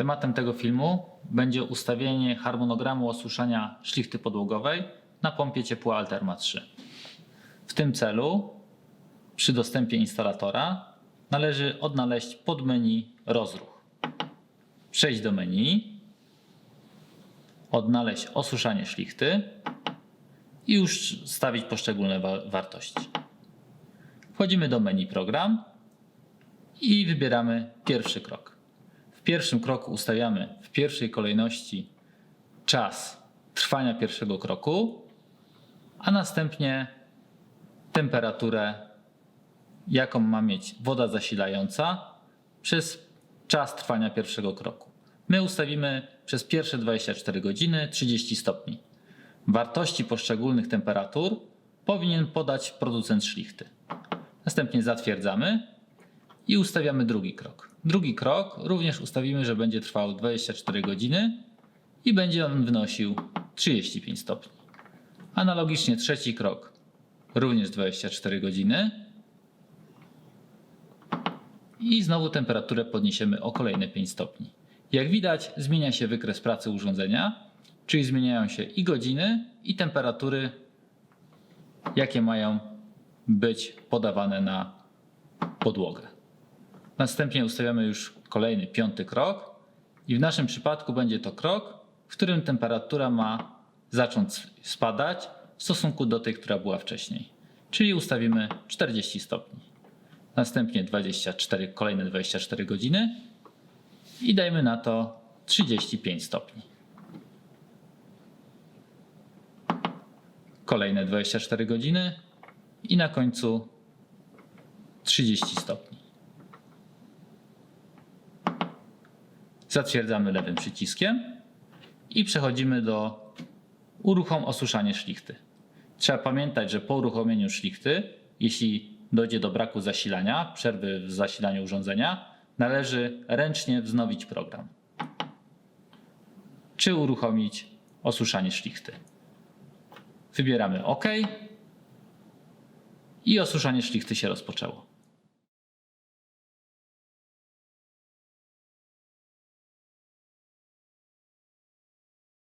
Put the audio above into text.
Tematem tego filmu będzie ustawienie harmonogramu osuszania szlichty podłogowej na pompie ciepła Alterma 3. W tym celu przy dostępie instalatora należy odnaleźć podmenu rozruch. Przejść do menu, odnaleźć osuszanie szlichty i już stawić poszczególne wa- wartości. Wchodzimy do menu program i wybieramy pierwszy krok. W pierwszym kroku ustawiamy w pierwszej kolejności czas trwania pierwszego kroku, a następnie temperaturę, jaką ma mieć woda zasilająca przez czas trwania pierwszego kroku. My ustawimy przez pierwsze 24 godziny 30 stopni. Wartości poszczególnych temperatur powinien podać producent szlichty. Następnie zatwierdzamy i ustawiamy drugi krok. Drugi krok również ustawimy, że będzie trwał 24 godziny i będzie on wynosił 35 stopni. Analogicznie trzeci krok również 24 godziny i znowu temperaturę podniesiemy o kolejne 5 stopni. Jak widać zmienia się wykres pracy urządzenia, czyli zmieniają się i godziny i temperatury jakie mają być podawane na podłogę. Następnie ustawiamy już kolejny, piąty krok i w naszym przypadku będzie to krok, w którym temperatura ma zacząć spadać w stosunku do tej, która była wcześniej. Czyli ustawimy 40 stopni. Następnie 24, kolejne 24 godziny i dajmy na to 35 stopni. Kolejne 24 godziny i na końcu 30 stopni. Zatwierdzamy lewym przyciskiem i przechodzimy do uruchom osuszanie szlichty. Trzeba pamiętać, że po uruchomieniu szlichty, jeśli dojdzie do braku zasilania, przerwy w zasilaniu urządzenia, należy ręcznie wznowić program. Czy uruchomić osuszanie szlichty. Wybieramy OK i osuszanie szlichty się rozpoczęło.